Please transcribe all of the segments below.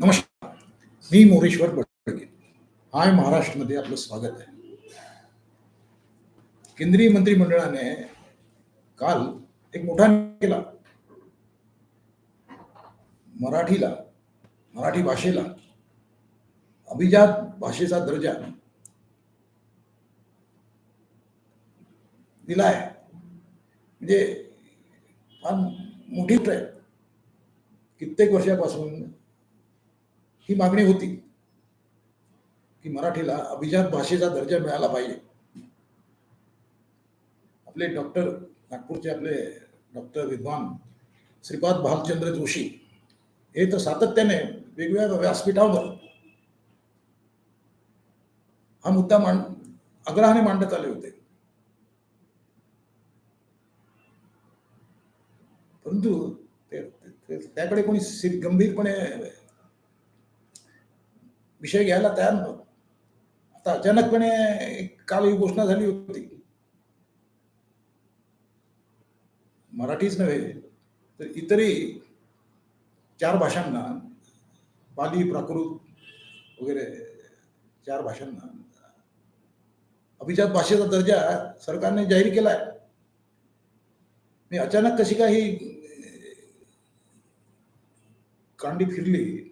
नमस्कार मी मोरेश्वर बडगे हाय महाराष्ट्रमध्ये आपलं स्वागत आहे. केंद्रीय मंत्रिमंडळाने काल एक मोठा केला. मराठीला मराठी भाषेला अभिजात भाषेचा दर्जा दिलाय. म्हणजे फार मोठी गोष्ट आहे कित्येक वर्षापासून ही मागणी होती की मराठीला अभिजात भाषेचा दर्जा मिळाला पाहिजे. आपले डॉक्टर नागपूरचे आपले डॉक्टर विद्वान श्रीपाद भालचंद्र जोशी हे तर सातत्याने वेगवेगळ्या व्यासपीठावर. हा मुद्दा मांड आग्रहाने मांडत आले होते. परंतु त्याकडे कोणी गंभीरपणे विषय घ्यायला तयार नव्हतं. आता अचानकपणे काल ही घोषणा झाली होती. मराठीच नव्हे तर इतरही चार भाषांना पाली प्राकृत वगैरे चार भाषांना अभिजात भाषेचा दर्जा सरकारने जाहीर केला आहे मी अचानक कशी काही कांडी फिरली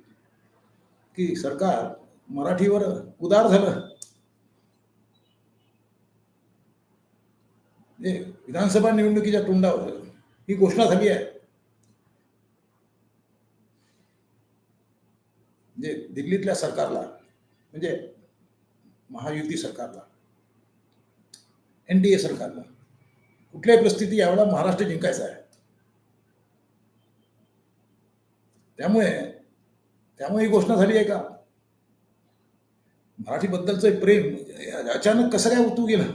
की सरकार मराठीवर उदार झालं. म्हणजे विधानसभा निवडणुकीच्या तोंडावर ही घोषणा झाली आहे. म्हणजे दिल्लीतल्या सरकारला म्हणजे महायुती सरकारला एनडीए सरकारला कुठल्याही परिस्थिती यावेळेला महाराष्ट्र जिंकायचा आहे. त्यामुळे त्यामुळे ही घोषणा झाली आहे का? मराठीबद्दलचं प्रेम अचानक कसं काय उतू गेलं?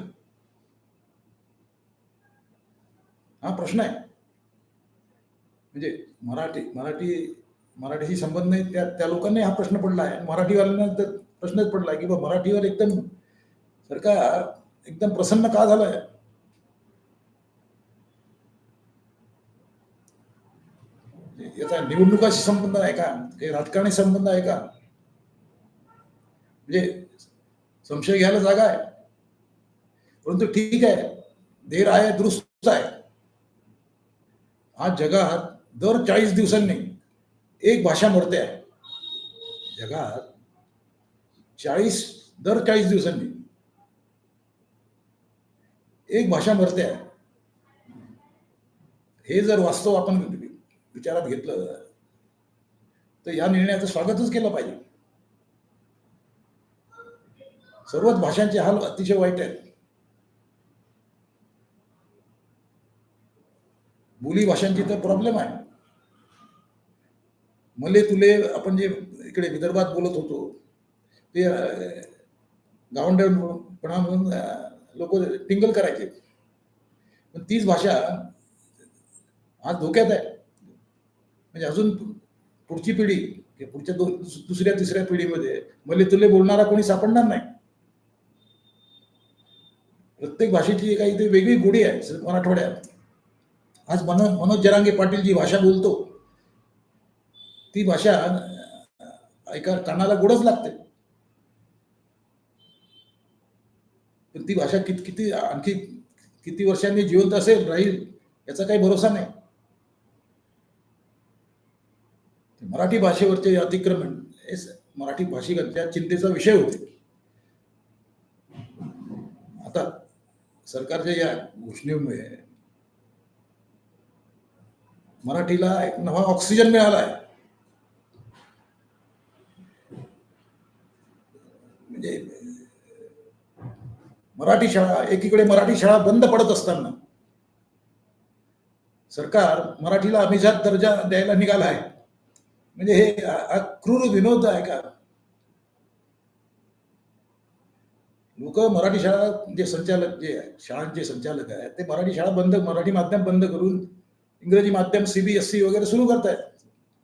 हा प्रश्न आहे. म्हणजे मराठी मराठी मराठीशी संबंध नाही त्या त्या लोकांनी हा प्रश्न पडला आहे. मराठीवाल्यांना तर प्रश्नच पडला की बा मराठीवर एकदम सरकार एकदम प्रसन्न का झालंय? आहे निवडणुकाशी संबंध आहे का? काही राजकारणी संबंध आहे का? म्हणजे संशय घ्यायला जागा आहे. परंतु ठीक आहे. देर आहे दुरुस्त आहे. आज जगात दर चाळीस दिवसांनी एक भाषा मरते आहे. जगात चाळीस दर चाळीस दिवसांनी एक भाषा मरते आहे. हे जर वास्तव आपण विचारात घेतलं तर या निर्णयाचं स्वागतच केलं पाहिजे. सर्वच भाषांचे हाल अतिशय वाईट आहेत. बोली भाषांची तर प्रॉब्लेम आहे. मले तुले आपण जे इकडे विदर्भात बोलत होतो ते गावंडपणा म्हणून लोक टिंगल करायचे. पण तीच भाषा आज धोक्यात आहे. म्हणजे अजून पुढची पिढी पुढच्या दुसऱ्या तिसऱ्या पिढीमध्ये मले तुले बोलणारा कोणी सापडणार नाही. प्रत्येक भाषेची काहीतरी वेगळी गोडी आहे मराठवाड्यात. आज मनो मनोज जरांगे पाटील जी भाषा बोलतो ती भाषा ऐका कानाला गोडच लागते. पण ती भाषा कित किती आणखी किती वर्षांनी जिवंत असेल राहील याचा काही भरोसा नाही. मराठी भाषेवरचे अतिक्रमण हे मराठी भाषिकांच्या चिंतेचा विषय होते. आता सरकारच्या या घोषणेमुळे मराठीला एक नवा ऑक्सिजन मिळाला आहे म्हणजे मराठी शाळा एकीकडे मराठी शाळा बंद पडत असताना सरकार मराठीला अभिजात दर्जा द्यायला निघाला आहे. म्हणजे हे क्रूर विनोद आहे का? लोक मराठी शाळा जे संचालक जे शाळांचे संचालक आहेत ते मराठी शाळा बंद मराठी माध्यम बंद करून इंग्रजी माध्यम सीबीएसई वगैरे सुरू करतायत.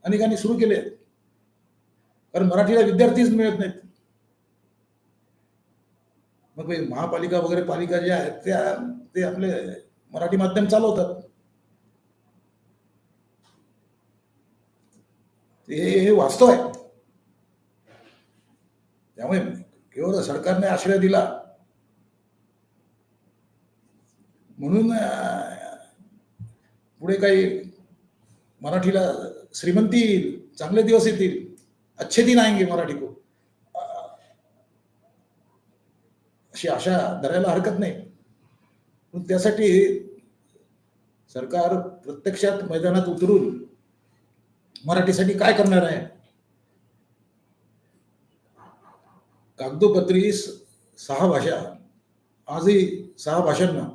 अनेकांनी सुरू केले आहेत कारण मराठीला विद्यार्थीच मिळत नाहीत. मग महापालिका वगैरे पालिका ज्या आहेत त्या ते आपले मराठी माध्यम चालवतात. ते हे वास्तव आहे. त्यामुळे केवळ सरकारने आश्रय दिला. म्हणून पुढे काही मराठीला श्रीमंती येईल चांगले दिवस येतील अच्छे दिन आहे मराठी को अशी आशा धरायला हरकत नाही. पण त्यासाठी सरकार प्रत्यक्षात मैदानात उतरून मराठीसाठी काय करणार आहे? कागदोपत्री सहा भाषा. आजही सहा भाषांना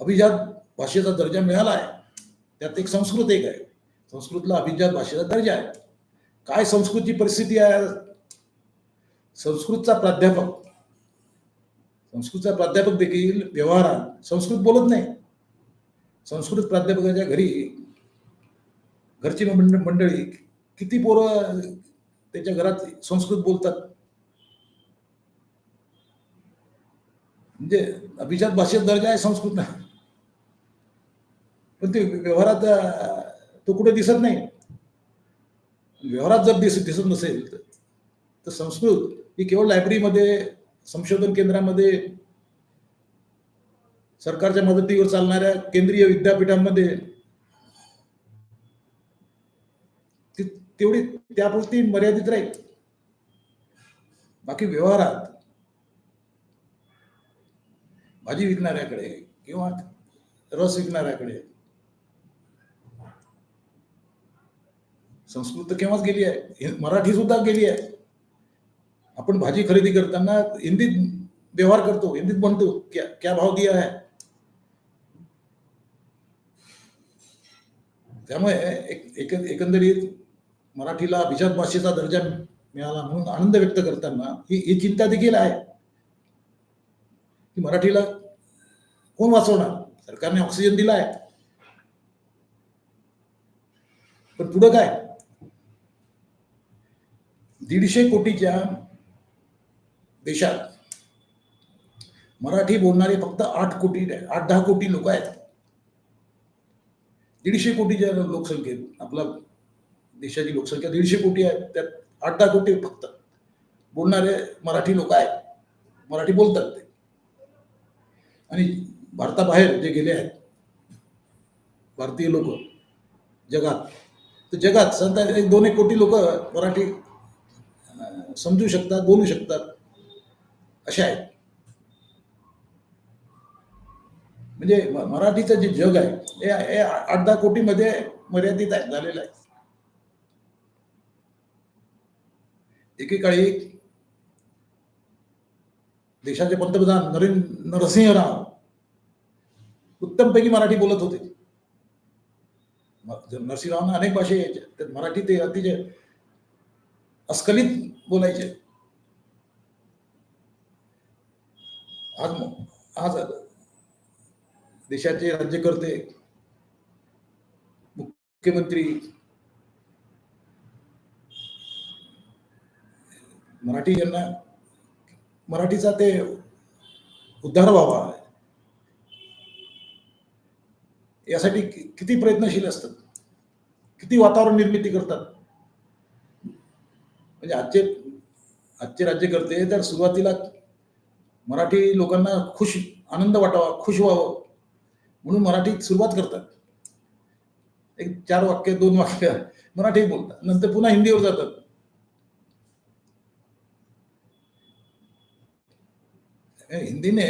अभिजात भाषेचा दर्जा मिळाला आहे. त्यात एक संस्कृत एक आहे. संस्कृतला अभिजात भाषेचा दर्जा आहे. काय संस्कृतची परिस्थिती आहे? संस्कृतचा प्राध्यापक. संस्कृतचा प्राध्यापक देखील व्यवहारात संस्कृत बोलत नाही. संस्कृत प्राध्यापकाच्या घरी घरची मंडळी किती पोरं त्याच्या घरात संस्कृत बोलतात? म्हणजे अभिजात भाषेत दर्जा आहे संस्कृत ना. पण ते व्यवहारात तो कुठे दिसत नाही. व्यवहारात जर दिसत दिसत नसेल तर- तर संस्कृत ही केवळ लायब्ररीमध्ये संशोधन केंद्रामध्ये सरकारच्या मदतीवर चालणाऱ्या केंद्रीय विद्यापीठांमध्ये तेवढी त्यापुरती मर्यादित राहील. बाकी व्यवहारात भाजी विकणाऱ्याकडे किंवा रस विकणाऱ्याकडे संस्कृत केव्हाच गेली आहे? मराठी सुद्धा गेली आहे. आपण भाजी खरेदी करताना हिंदीत व्यवहार करतो, हिंदीत म्हणतो, क्या क्या भाव दिया है? त्यामुळे एक, एक- एकंदरीत मराठीला अभिजात भाषेचा दर्जा मिळाला म्हणून आनंद व्यक्त करताना ही ही चिंता देखील आहे. की मराठीला कोण वाचवणार? सरकारने ऑक्सिजन दिला आहे पण पुढं काय? दीडशे कोटीच्या देशात मराठी बोलणारे फक्त आठ कोटी आठ दहा कोटी लोक आहेत. दीडशे कोटीच्या लोकसंख्येत आपला देशाची लोकसंख्या दीडशे कोटी आहे त्यात आठ दहा कोटी फक्त. बोलणारे मराठी लोक आहेत. मराठी बोलतात ते. आणि भारताबाहेर जे गेले आहेत भारतीय लोक जगात. तर जगात सध्या एक दोन एक कोटी लोक मराठी समजू शकतात बोलू शकतात. असे आहेत. म्हणजे मराठीचं जे जग आहे हे आठ दहा कोटीमध्ये मर्यादित आहे झालेलं आहे. एकेकाळी देशाचे पंतप्रधान नरेंद्र नरसिंह राव उत्तमपैकी मराठी बोलत होते. नरसिंह नरसिंहरावांना अनेक भाषा यायच्या मराठी ते अतिशय अस्खलित बोलायचे. आज आज देशाचे राज्यकर्ते मुख्यमंत्री मराठी यांना मराठीचा ते उद्धार व्हावा. यासाठी किती प्रयत्नशील असतात? किती वातावरण निर्मिती करतात? म्हणजे आजचे आजचे राज्यकर्ते तर सुरुवातीला मराठी लोकांना खुश आनंद वाटावा खुश व्हावं म्हणून मराठीत सुरुवात करतात. एक चार वाक्य दोन वाक्य मराठीत बोलतात. नंतर पुन्हा हिंदीवर जातात हे हिंदीने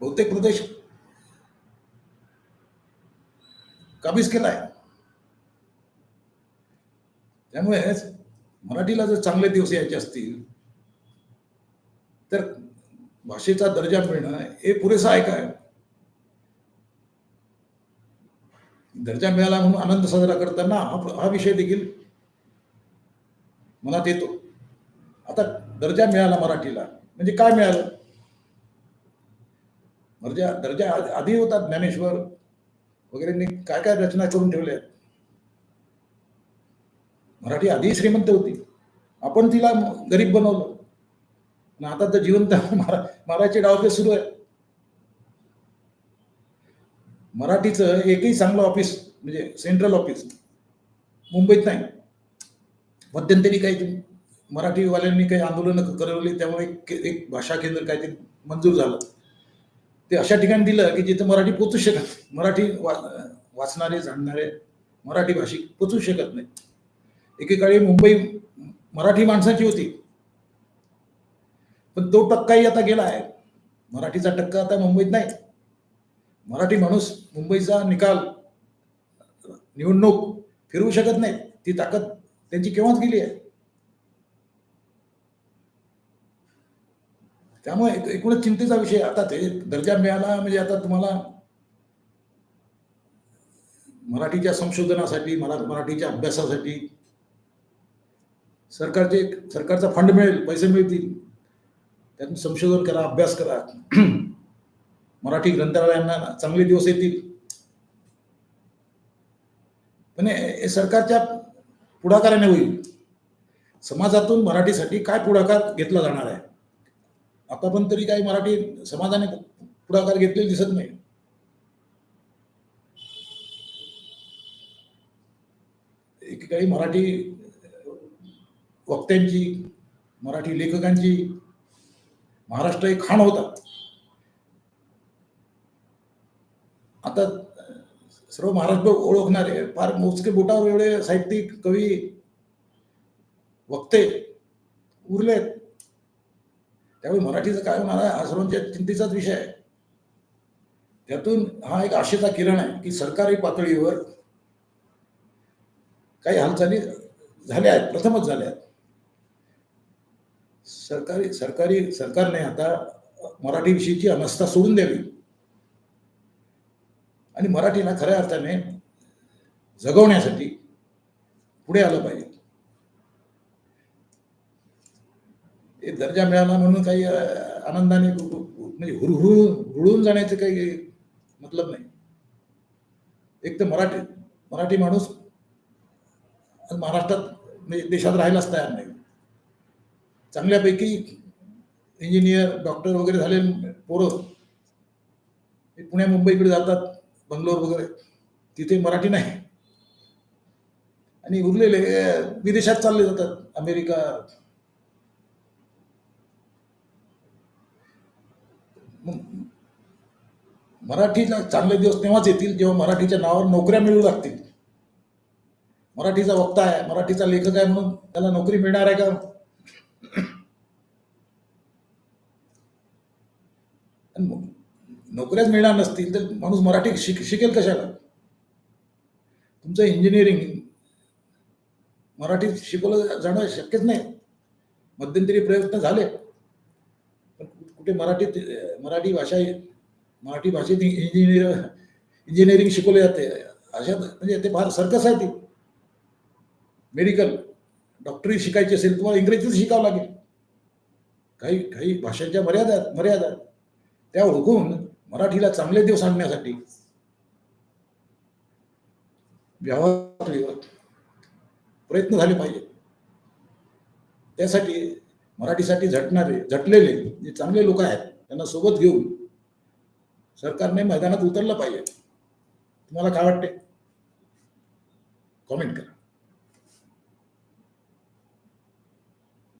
बहुतेक प्रदेश काबीज केलाय त्यामुळेच मराठीला जर चांगले दिवस यायचे असतील तर भाषेचा दर्जा मिळणं हे पुरेसं आहे काय दर्जा मिळाला म्हणून आनंद साजरा करताना हा हा विषय देखील मनात येतो आता दर्जा मिळाला मराठीला. म्हणजे काय मिळालं? दर्जा दर्जा आ- आधी होता ज्ञानेश्वर. वगैरेंनी काय काय रचना करून ठेवल्या आहेत मराठी आधी श्रीमंत होती. आपण तिला गरीब बनवलं. आणि आता तर जिवंत मारा मारायचे डावपे सुरू आहे. मराठीचं एकही चांगलं ऑफिस म्हणजे सेंट्रल ऑफिस मुंबईत नाही. मध्यंतरी काही मराठीवाल्यांनी काही आंदोलनं करवली त्यामुळे एक एक भाषा केंद्र काहीतरी मंजूर झालं. ते अशा ठिकाणी दिलं की जिथं मराठी पोचू शकत मराठी वा वाचणारे जाणणारे मराठी भाषिक पोचू शकत नाही. एकेकाळी मुंबई मराठी माणसाची होती. पण तो टक्काही आता गेला आहे. मराठीचा टक्का आता मुंबईत नाही. मराठी माणूस मुंबईचा निकाल निवडणूक फिरवू शकत नाही. ती ताकद त्यांची केव्हाच गेली आहे? त्यामुळे एक- एकूणच चिंतेचा विषय आता ते दर्जा मिळाला म्हणजे आता तुम्हाला मराठीच्या संशोधनासाठी मला मराठीच्या अभ्यासासाठी सरकारचे सरकारचा फंड मिळेल पैसे मिळतील. त्यातून संशोधन करा अभ्यास करा. मराठी ग्रंथालयांना चांगले दिवस येतील. पण हे सरकारच्या पुढाकाराने होईल. समाजातून मराठीसाठी काय पुढाकार घेतला जाणार आहे? आता पण तरी काही मराठी समाजाने पुढाकार घेतलेला दिसत नाही. एकेकाळी मराठी वक्त्यांची मराठी लेखकांची महाराष्ट्र एक खाण होता. आता सर्व महाराष्ट्र ओळखणारे फार मोजके बोटावर एवढे साहित्यिक कवी वक्ते उरलेत. त्यामुळे मराठीचं काय होणार आहे? हा सर्वांच्या चिंतेचाच विषय आहे. त्यातून हा एक आशेचा किरण आहे की सरकारी पातळीवर काही हालचाली झाल्या आहेत प्रथमच झाल्या आहेत. सरकारी सरकारी सरकारने आता मराठी विषयीची अनास्था सोडून द्यावी. आणि मराठीला खऱ्या अर्थाने जगवण्यासाठी पुढे आलं पाहिजे. हे दर्जा मिळाला म्हणून काही आनंदाने म्हणजे हुरहुरून हुळून जाण्याचं काही मतलब नाही. एक तर मराठी मराठी माणूस महाराष्ट्रात म्हणजे देशात राहायलाच तयार नाही. चांगल्यापैकी इंजिनियर डॉक्टर वगैरे झाले पोरं ते पुण्या मुंबईकडे जातात बंगलोर वगैरे तिथे मराठी नाही. आणि उरलेले विदेशात चालले जातात अमेरिका मराठीला चांगले दिवस तेव्हाच येतील जेव्हा मराठीच्या नावावर नोकऱ्या मिळू लागतील. मराठीचा वक्ता आहे मराठीचा लेखक आहे म्हणून त्याला नोकरी मिळणार आहे का? नोकऱ्याच मिळणार नसतील तर माणूस मराठी शिक शिकेल कशाला? तुमचं इंजिनिअरिंग मराठीत शिकवलं जाणं शक्यच नाही. मध्यंतरी प्रयत्न झाले. कुठे मराठीत मराठी भाषा मराठी भाषेत इंजिनियर इंजिनिअरिंग शिकवले जाते. अशा म्हणजे ते फार सर्कस आहे ती. मेडिकल. डॉक्टरी शिकायची असेल तुम्हाला इंग्रजीच शिकावं लागेल. काही काही भाषांच्या मर्यादा आहेत मर्यादा आहेत. त्या ओळखून मराठीला चांगले दिवस आणण्यासाठी व्यवहार प्रयत्न झाले पाहिजे त्यासाठी मराठीसाठी झटणारे झटलेले जे चांगले लोक आहेत त्यांना सोबत घेऊन सरकारने मैदानात उतरलं पाहिजे. तुम्हाला काय वाटते? कॉमेंट करा.